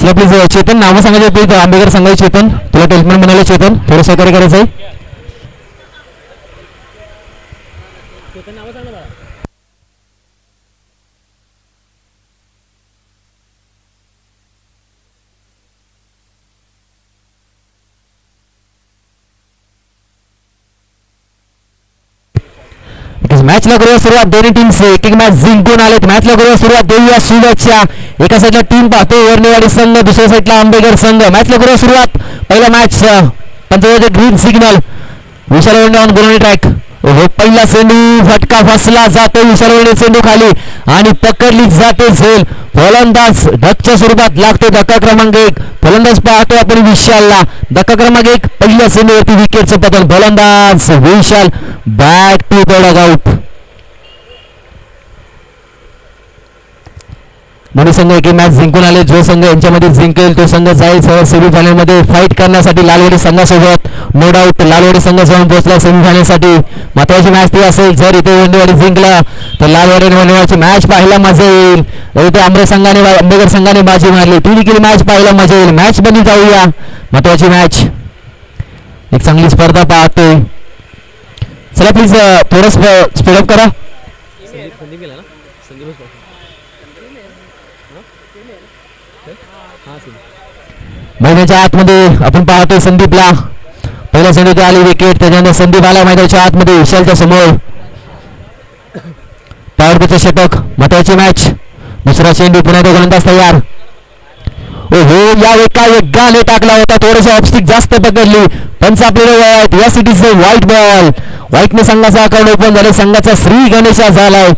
चला प्लीज चेतन नावं सांगायचे प्लीज आंबेकर सांगायचे चेतन तुला टेल्समॅन म्हणाले चेतन थोडं सहकार्य करायचं आहे मॅचला करूया सुरुवात. दोन्ही टीम्स एक एक मॅच जिंकून आलेत. मॅचला करूया सुरुवात. देऊया सुरतच्या एका साईडला टीम पाहतो. वर्णेवाडी संघ दुसऱ्या साईडला आंबेडकर संघ. मॅचला करूया सुरुवात. पहिला match panchayat green signal Vishal on गोलवणी track पहिला चेंडू फटका फसला जातो विसरवणे चेंडू खाली. आणि पकडली जाते झेल. फलंदाज ढकच्या स्वरूपात लागतो धक्का क्रमांक एक. फलंदाज पाहतो आपण विशालला. धक्का क्रमांक एक पहिल्या चेंडूवरती विकेटचं पतन. फलंदाज Vishal bat to the out दोन्ही संघ एक मॅच जिंकून आले. जो संघ यांच्यामध्ये जिंकेल तो संघ जाईल. सेमीफायनल सेमीफायनलमध्ये फाईट करण्यासाठी लालवडी संघासोबत नो डाऊट लालवडी संघ जाऊन पोहोचला सेमीफायनलसाठी महत्वाची मॅच ती असेल. जर इथे वंडेवाडी जिंकला तर लालवाडी आणि वंडेवाडीची मॅच पाहायला मजा येईल. इथे आंबे संघाने आंबेकर संघाने बाजी मारली. ती देखील मॅच पाहायला मजा येईल. मॅच बनी जाऊया. महत्वाची मॅच एक चांगली स्पर्धा पाहतोय. चला प्लीज थोडं स्पीडअप करा. मैदानाच्या आतमध्ये आपण पाहतोय संदीपला. पहिल्या संदीपला आली विकेट त्याच्यानंतर संदीप आला मैदानाच्या आतमध्ये विशालच्या समोर. पावरपेचं षटक महत्वाची मॅच दुसरा चेंडू पुन्हा तो गोलंदाज तयार. ओ हो या एका गाणे टाकला होता थोडस ऑपस्टिक जास्त पकडली. पंच आपल्याला वाईट या सिटीचं व्हाईट बॉल व्हाईटने संघाचा अकाउंट ओपन झाले संघाचा श्री गणेशा झालाय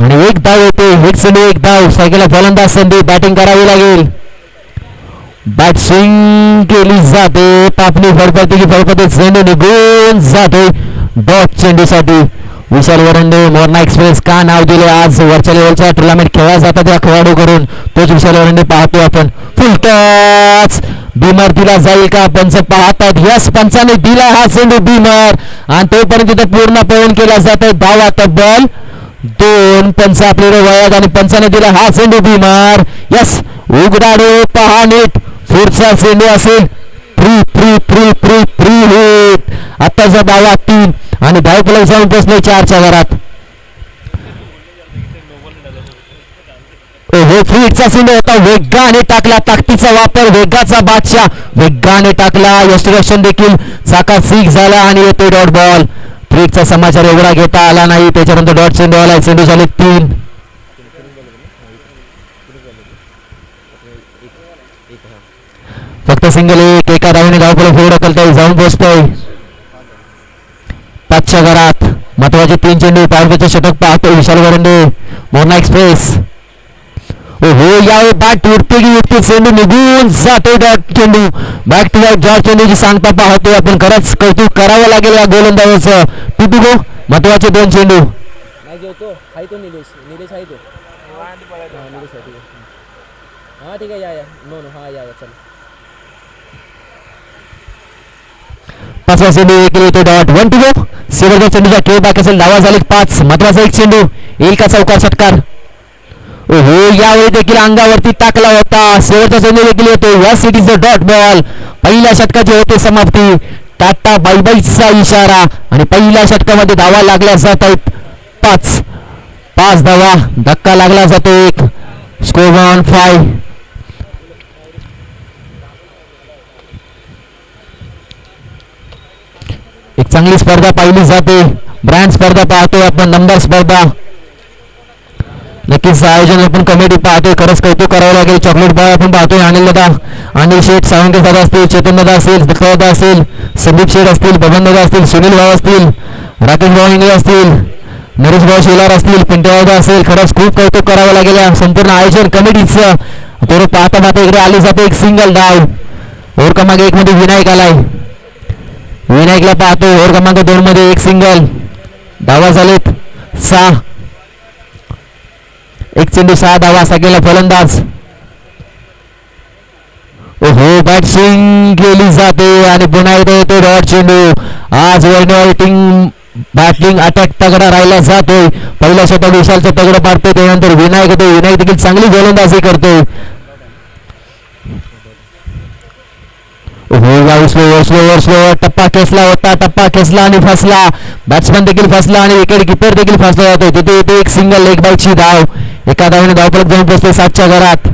आणि एक धाव येते एक चेंडू एक धाव. सायकलला फलंदाज संधी बॅटिंग करावी लागेल. बॅट केली जाते. पापली फडफडते की फडफडते चेंडू निघून जाते. डॉट चेंडूसाठी. विशाल वरंडे मोर्ना एक्सप्रेस का नाव दिले आज? वरच्या लेवलच्या टुर्नामेंट खेळला जातात या खेळाडू करून तोच विशाल वरंडे पाहतो आपण. फुल टच बिमर दिला जाईल का? पंच पाहतात. यस पंचाने दिला हा चेंडू बीमर आणि तोपर्यंत तिथे पूर्ण पळून केला जात धावा तब्बल. दोन पंच आपल्याला वयात आणि पंचाने दिला. हा चेंडू बीमार यस. उघडाडे पहा नीट. पुढचा चेंडू असेल. Free free free free free hit. आत्ताचा डावा तीन. आणि धावपलक जाऊन पोचले चारच्या घरात. हो फ्री हिटचा चेंडू होता. वेगाने टाकला ताकदीचा वापर. वेगाचा बादशाह. वेगाने टाकला. यष्टरक्षण देखील. चाका सीक झाला आणि येतो डॉट बॉल फ्रीटचा समाचार एवढा घेता आला नाही त्याच्यानंतर डॉट चेंडू आला चेंडू झाले तीन. फक्त सिंगल एक एका धावने धावपळ फोड ढकलतोय जाऊन पोचतोय. पाचच्या घरात महत्त्वाचे तीन चेंडू पावरचे षटक पाहतो विशाल वरंडे मोर्ना एक्सप्रेस. हो या बॅट की उडते चेंडू निघून जातो डॉट चेंडू. बॅक टू बॅक डॉट चेंडूची सांगता पाहतोय आपण खरंच कौतुक करावं लागेल या गोलंदाजाचं. टुटू गो महत्त्वाचे दोन चेंडू. हां ठीक आहे. या या. नो नो हां या या चल. पाचवा चेंडू एक येतो डॉट. वन टू गो शेवटच्या चेंडूचा खेळ बाकी असेल धावा झाले पाच. महत्त्वाचा एक चेंडू. येईल का चौकार षटकार हो यावेळी देखील अंगावरती टाकला होता. शेवटचा चेंडू देखील येतो. या सिटीचं डॉट बॉल पहिल्या षटकाची होते समाप्ती. टाटा बाईबाईचा इशारा. आणि पहिल्या षटकामध्ये धावा लागल्या जात आहेत पाच. पाच धावा. धक्का लागला जातो एक. स्कोर वन फाय एक चांगली स्पर्धा पाहिली जाते. ब्रँड स्पर्धा पाहतोय आपण. नंबर स्पर्धा. नक्कीच आयोजन आपण कमिटी पाहतोय खरंच कौतुक करावं लागेल. चॉकलेट बॉय आपण पाहतोय अनिल दादा अनिल शेठ सावंत दादा असतील चेतन दादा असेल दादा असेल संदीप शेठ असतील बबन दादा असतील सुनील भाऊ असतील राकेश भाऊ इंगळे असतील नरेश भाऊ शेलार असतील पिंटेवादा असेल खरंच खूप कौतुक करावं लागेल या संपूर्ण आयोजन कमिटीचं थोडं पाहता पाहता इकडे आली जाते एक सिंगल डाव ओव्हर क्रमांक एक मध्ये विनायक आलाय. विनायकला पाहतो ओव्हर क्रमांक दोन मध्ये एक सिंगल धावा झालेत सहा. एक चेंडू सहा धावा सगळ्याला फलंदाज. ओहो बॅट स्विंग केली जाते आणि पुन्हा एकदा येतो डॉट चेंडू. आज वर्णवाडी टीम बॅटिंग अटॅक तगडा राहिला जातोय. पहिल्या स्वतः विशालचं तगडं पाडतोय त्यानंतर विनायक येतो. विनायक देखील चांगली गोलंदाजी करतोय. डाव स्लोवर स्लोवर स्लोवर टप्पा खेचला होता टप्पा खेचला आणि फसला। बॅट्समन देखील फसला आणि विकेट किपर देखील फसला जातो तिथे येते एक सिंगल एक बाईची धाव एका धावने धावपळत जाऊन पोहोचते सातच्या घरात।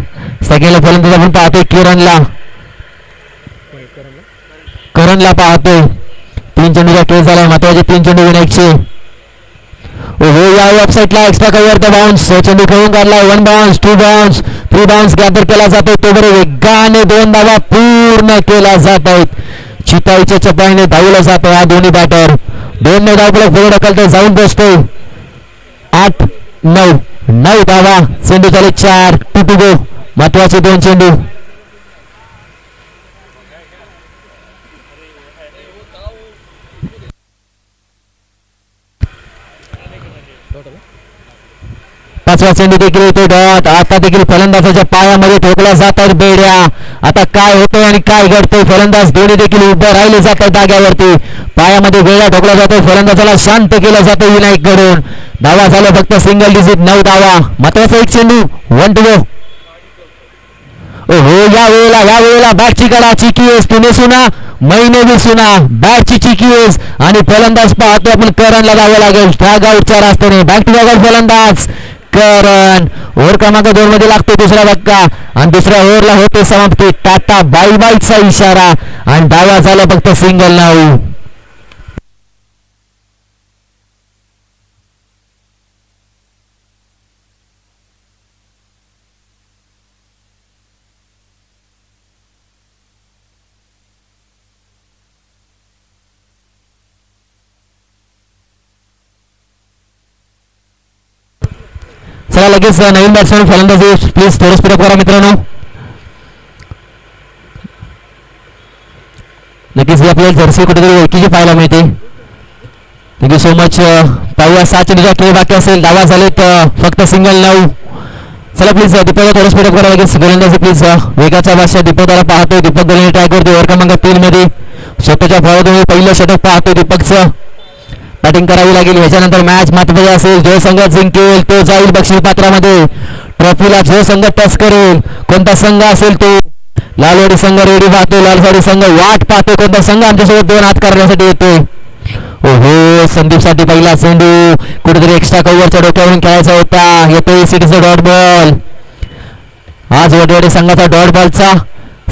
सेकंडला फलंदाज आपण पाहतोय किरणला करणला पाहतोय तीन चेंडूचा खेळ झाला महत्त्वाचे तीन चेंडू विनायकचे ओहो या वेबसाईटला एक्स्ट्रा कव्हर बाउन्स चेंडू खेळून काढला one bounce two bounce three bounce gather केला जातोय. तो बरोबर वेगाने दोन धावा पूर्ण केला जात आहेत चिताईच्या चपाईने धावलं जात हा दोन्ही बॅटर दोन नऊ धावपळा पुढे ढकलतोय जाऊन बसतो आठ नऊ. नऊ धावा. चेंडू झाले चार. टू टू गो महत्त्वाचे दोन चेंडू. पाचवा चेंडू देखील येतो डॉट. आता देखील फलंदाजाच्या पायामध्ये ठोकला जात आहेत बेड्या. आता काय होतंय आणि काय घडतोय? फलंदाज दोन्ही देखील उभं राहिले जात आहेत जाग्यावरती. पायामध्ये बेड्या ठोकला जातोय फलंदाजाला शांत केलं जातं विनायककडून धावा झाला फक्त सिंगल डिजिट नऊ धावा. महत्त्वाचा एक चेंडू. वन टू गो हो या वेळेला या वेळेला बॅटची कडा चिकीस तुम्ही सुना महिने बी सुना. बॅटची चिकीएस आणि फलंदाज पाहतो आपण करणला जावं लागेल. त्या गावच्या रस्त्याने. बॅक टू बॅक फलंदाज. करण. ओव्हर क्रमांक दोन मध्ये लागतो दुसरा धक्का. आणि दुसऱ्या ओव्हरला होते समाप्ती. टाटा बाय बायचा इशारा. आणि डावा झाला फक्त सिंगल नाऊ चला लगेच नवीन बॅट्समॅन फलंदाजी प्लीज थोडं स्पीडअप करा मित्रांनो नक्कीच आपल्याला जर्सी कुठेतरी ओळखीची पाहायला मिळते थँक्यू सो मच पाहूया सात चेंडूचा खेळ बाकी असेल डावा झालेत फक्त सिंगल नऊ चला प्लीज दीपकला थोडं स्पीडअप करा लगेच गोलंदाजी प्लीज वेगाचा भाषा दीपकला पाहतोय दीपक गोलंदाजी ट्राय करतोय ओव्हर क्रमांक तीन मध्ये स्वतःच्या फळातून पहिलं षटक पाहतोय दीपकचं बॅटिंग करावी लागेल. याच्यानंतर मॅच महत्वाची असेल. जो संघ जिंकेल तो जाईल बक्षीस पात्रामध्ये. ट्रॉफीला जो संघ टच करेल कोणता संघ असेल तो? लालवाडी संघ रेडी पाहतो. लालवाडी संघ वाट पाहतो. कोणता संघ आमच्यासोबत दोन हात करण्यासाठी येतो? ओहो संदीपसाठी पहिला चेंडू. कुठेतरी एक्स्ट्रा कव्हरच्या डोक्यावरून खेळायचा होता. येतोय सिटीचा डॉट बॉल आज वडवडे संघाचा डॉट बॉलचा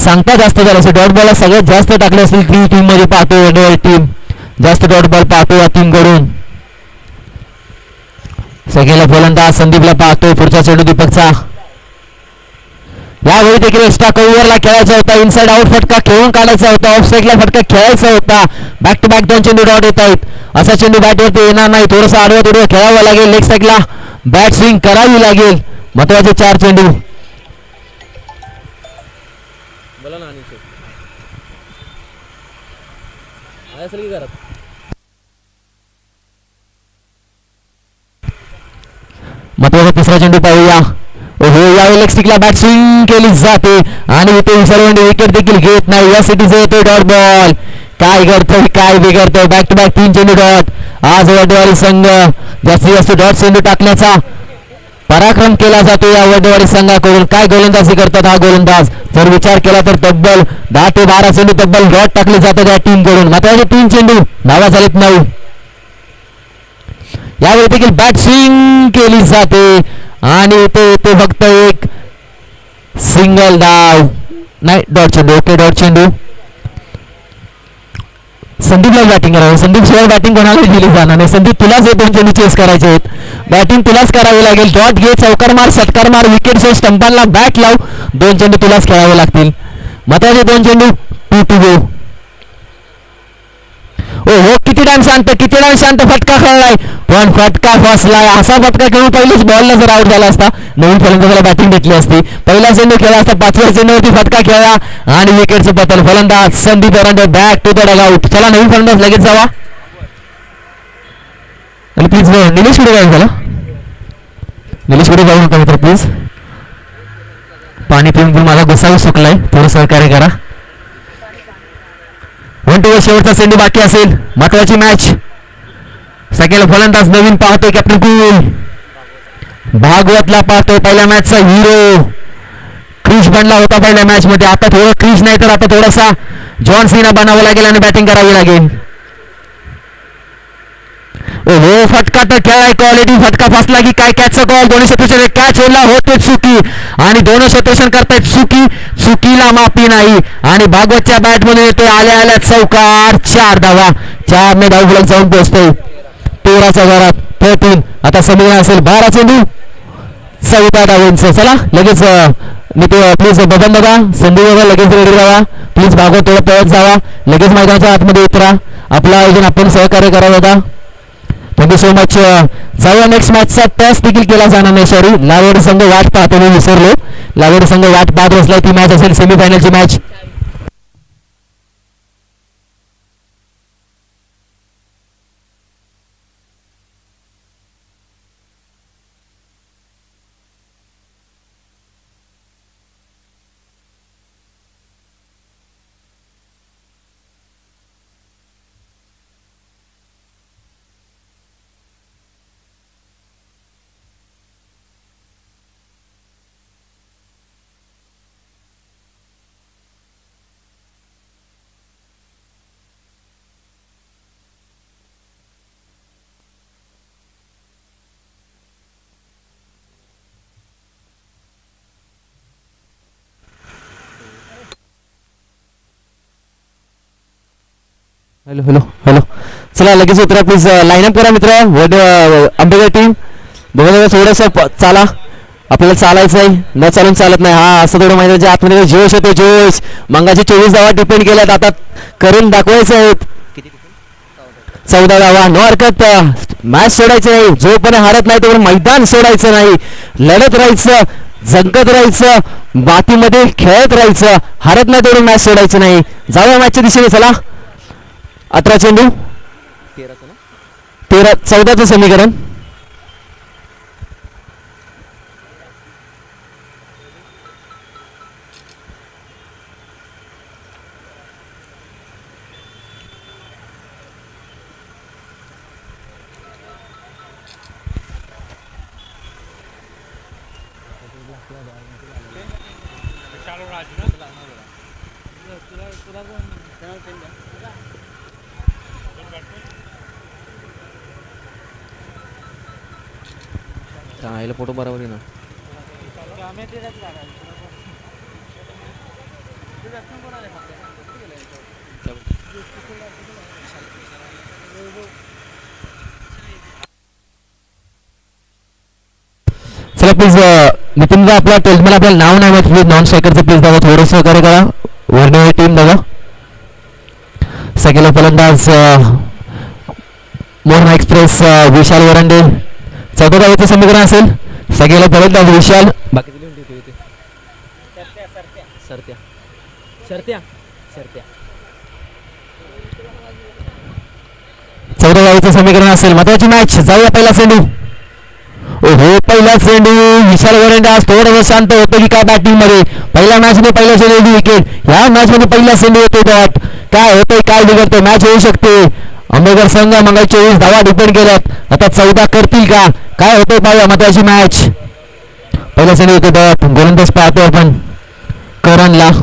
सांगता जास्त झाला असेल. डॉट बॉल सगळ्यात जास्त टाकले असतील ती टीममध्ये पाहतो वडवडे टीम जास्त डॉट बॉल पाहतो या टीमकडून सगळ्याला फलंदाज संदीपला पाहतो पुढचा चेंडू दीपकचा. यावेळी देखील एक्स्ट्रा कव्हरला खेळायचा होता इनसाइड आउट फटका खेळून काढायचा होता ऑफ साईडला फटका खेळायचा होता. बॅक टू बॅक दोन चेंडू डॉट येत आहेत. असा चेंडू बॅटवरती येणार नाही थोडंसं आडवं थोडं खेळावं लागेल लेग साईडला बॅट स्विंग करावी लागेल. महत्त्वाचे चार चेंडू. बोला ना अनिल आहे असेल की घरात महत्त्वाचा तिसरा चेंडू पाहूया. ओहो यावेळी लेगस्टिकला बॅट स्विंग केली जाते. आणि इथे विसरवंडी विकेट देखील घेत नाही. या सिटीचा येतोय डॉट बॉल काय करतोय काय बिघडतोय? बॅक टू बॅक तीन चेंडू डॉट आज वडवाडी संघ जास्तीत जास्त डॉट चेंडू टाकण्याचा पराक्रम केला जातो या वडवाडी संघाकडून. काय गोलंदाजी करतात हा गोलंदाज? जर विचार केला तर तब्बल दहा ते बारा चेंडू तब्बल डॉट टाकले जातात या टीमकडून मात्र तीन चेंडू नावा झालेत नऊ. यावेळी देखील बॅट स्विंग केली जाते. आणि ते ते फक्त एक सिंगल डाव. नाही डॉट चेंडू. ओके डॉट चेंडू. संदीपला बॅटिंग करावं. संदीप शिवाय बॅटिंग कोणाला दिली जाणार नाही. संदीप तुलाच हे दोन चेंडू चेस करायचे आहेत. बॅटिंग तुलाच करावी लागेल. डॉट घे चौकार मार षटकार मार विकेट सोड स्टंपांना बॅट लाव. दोन चेंडू तुलाच खेळावे लागतील. महत्त्वाचे दोन चेंडू टू टू गो ओ हो किती टाइम शांत किती टाइम शांत फटका खेळलाय. पण फटका फसलाय असा फटका खेळून पहिलीच बॉलला जर आउट झाला असता नवीन फलंदाजाला बॅटिंग भेटली असती. पहिला चेंडू खेळला असता पाचव्या चेंडूवरती फटका खेळला. आणि विकेटचं पतन फलंदाज Sandeep Erande back to the out चला नवीन फलंदाज लगेच जावा. आणि प्लीज निलेश कुठे जाऊन झालं? निलेश कुठे जाऊ नका मित्र प्लीज पाणी पिऊन पिऊन माझा गुस्साही सुकलाय. थोडं सहकार्य करा. वन टू शेवटचा चेंडू बाकी असेल. महत्वाची मॅच सगळ्याला फलंदाज नवीन पाहतोय कॅप्टन कुल. भागवतला पाहतोय पहिल्या मॅचचा हिरो क्रिश बनला होता पहिल्या मॅच मध्ये. आता थोडं क्रिश नाही तर आता थोडासा जॉन सिना बनावं लागेल आणि बॅटिंग करावी लागेल. हो फटका तर खेळाय क्वालिटी फटका फसला की काय कॅचचा कॉल दोन्ही क्षेत्रक्षण कॅच होला होते चुकी आणि दोन्ही क्षेत्रक्षण करतायत चुकी चुकीला माफी नाही. आणि भागवतच्या बॅटमध्ये येतोय आल्या आल्या चौकार चार धावा. चार ने धाव फलक जाऊन पोहोचतोय. तेराच्या घरात थर्टीन आता समीर असेल बारा चेंडू चौदा धावांचं. चला लगेच मी ते प्लीज बबन बघा. संधी बघा लगेच रेडी राहा. प्लीज भागवत थोडं पळत जावा. लगेच मैदानाच्या आतमध्ये उतरा. आपला आयोजन आपण सहकार्य करावं दादा थँक्यू सो मच जाऊया नेक्स्ट मॅचचा टॅस देखील केला जाणार नाही सॉरी लावड संघ वाट पाहतो मी विसरलो. लावड संघ वाट पाहत असला ती मॅच असेल सेमीफायनलची मॅच हॅलो हॅलो हॅलो चला लगेच उतरा प्लीज लाईनअप करा मित्र. वड आंबेगाव टीम बघा बघा प- चाला. आपल्याला चालायचं आहे. न चालून चालत नाही. हा असं थोडं मैदानाच्या म्हणजे आतमध्ये जोश होतो जोश. मंगाचे चोवीस धावा डिपेंड केल्यात. आता करून दाखवायचं आहेत. चौदा धावा नो हरकत. मॅच सोडायचं नाही. जोपर्यंत हारत नाही तोपर्यंत मैदान सोडायचं नाही. लढत राहायचं जंकत राहायचं मातीमध्ये खेळत राहायचं. हारत नाही तेवढं मॅच सोडायचं नाही. जाऊया मॅचच्या दिशेने चला. अठरा चेंडू तेरा चौदाचं समीकरण? आईला फोटो बरोबर आहे ना. चला प्लीज नितीन आपला टेल्ट मला आपल्याला नाव नाही माहिती प्लीज नॉन स्ट्रायकरचं प्लीज दादा थोडं सहकार्य करा. वर्ण टीम दादा सगळ्याला फलंदाज मोहना एक्सप्रेस विशाल वरंडे. चौदा धावेचं समीकरण असेल सगळ्याला परत फलंदाज विशाल. बाकी लिहून ठेवतो इथे. सरत्या सरत्या. सरत्या. चौदा धावेचं समीकरण असेल. महत्वाची मॅच जाऊया पहिला सेंडू ओहो पहिला चेंडू. विशाल वरंडे आज थोडं शांत होतो की काय बॅटिंगमध्ये? पहिला मॅच मध्ये पहिला चेंडू विकेट ह्या मॅच मध्ये पहिला चेंडू येतो बॅट काय होतंय काय बिघडतंय? मॅच होऊ शकते. आंबेडकर संघ मग चोवीस धावा डिपेंड केल्यात. आता चौदा करतील का? काय होतंय पाहूया महत्वाची मॅच पहिल्या चेंडू होते गोलंदाज पाहतो आपण. करणला हो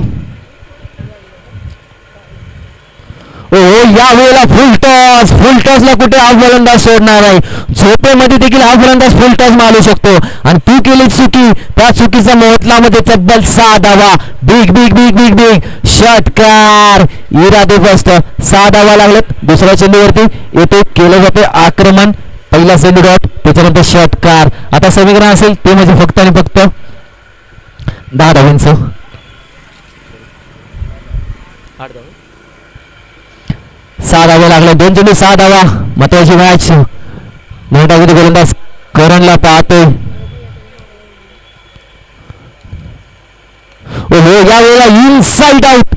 हो, हो, या वेळेला फुल टॉस फुल टॉसला कुठे हाफ फलंदाज सोडणार नाही. झोपेमध्ये देखील हाफ फलंदाज फुल टॉस मारू शकतो. आणि तू केली चुकी त्या चुकीचा मोहतलामध्ये तब्बल सहा धावा big big big big big षटकार. इरादे फर्स्ट सहा धावा लागलेत. दुसऱ्या चेंडूवरती येथे केलं जाते आक्रमण. पहिला चेंडू डॉट त्याच्यानंतर षटकार. आता समीकरण असेल ते म्हणजे फक्त आणि फक्त दहा धावांचं आठ धावा सहा धावे लागले. दोन चेंडू सहा धावा महत्वाची मॅच मोठामध्ये गोलंदाज करणला पाहतोय. हो यावेळेला इनसाइड आउट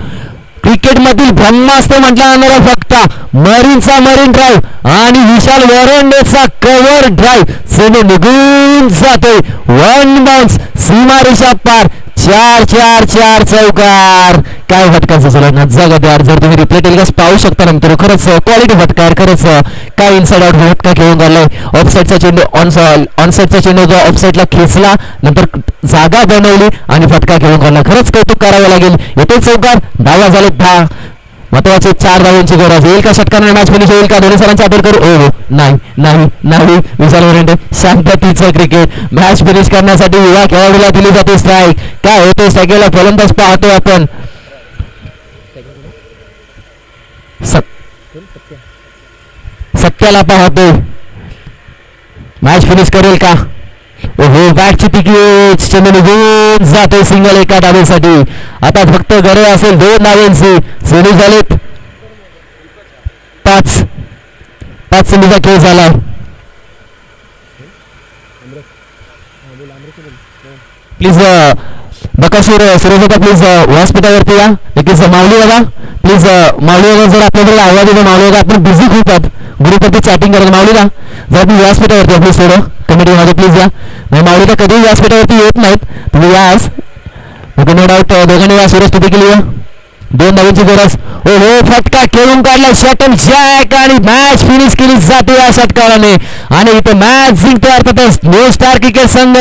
क्रिकेट मधील ब्रह्मास्त्र जाणारा फक्त. मरीनचा मरीन ड्राईव्ह आणि विशाल वरंडेचा कव्हर ड्राईव्ह चेंडू निघून जातोय. वन बाउन्स सीमारेषा पार चार चार चार चौकार. काय फटकाचं चला जगत जर तुम्ही रिप्ले टेलिकास्ट पाहू शकता नंतर. खरंच क्वालिटी फटकार खरंच. काय इनसाइड आउट फटका खेळून गेलाय ऑफसाईडचा चेंडू ऑन ऑनसाईडचा चेंडू जो ऑफसाईडला खेचला नंतर जागा बनवली आणि फटका खेळून काढला खरंच कौतुक करावं लागेल. येतो चौकार. दहा झाले दहा. महत्त्वाचे चार धावांची गरज येईल का षटकाने मॅच फिनिश होईल का? दोन्ही सरांची अपील करू? ओ नाही नाही नाही. विशाल वरंडे शांततेचं क्रिकेट मॅच फिनिश करण्यासाठी युवा खेळाडूला दिली जाते स्ट्राईक काय होते? सगळ्याला फलंदाज पाहतो आपण. सत्याला पाहतो. मॅच फिनिश करेल का? ओहो बॅटची तिकीट चेंडू घेऊन जाते सिंगल एका डावेसाठी आता फक्त गरे असेल दोन धावेंची चेंडू झालेत पाच. पाच चेंडूचा खेळ झाला. Please uh, Bakasur uh, Suresh दादा प्लीज व्यासपीठावरती uh, या. नक्कीच माऊली बाबा प्लीज माऊली बाबा जर आपल्याकडे आवाज येतो माऊली बाबा आपण बिझी खूप आहात. ग्रुपवरती चॅटिंग करत माऊली जर तुम्ही व्यासपीठावरती आपली सोडं थोडं माझं प्लीज या. नाही माऊली तर कधीही व्यासपीठावरती येत नाहीत. तुम्ही या आज. ओके नो डाऊट दोघांनी या सुरेश तुम्ही केली दोन नवीनची गरज. ओ हो फटका खेळून काढला. शटल जॅक आणि मॅच फिनिश केली जाते या षटकाराने. आणि इथे मॅच जिंकतो अर्थातच. न्यू स्टार क्रिकेट संघ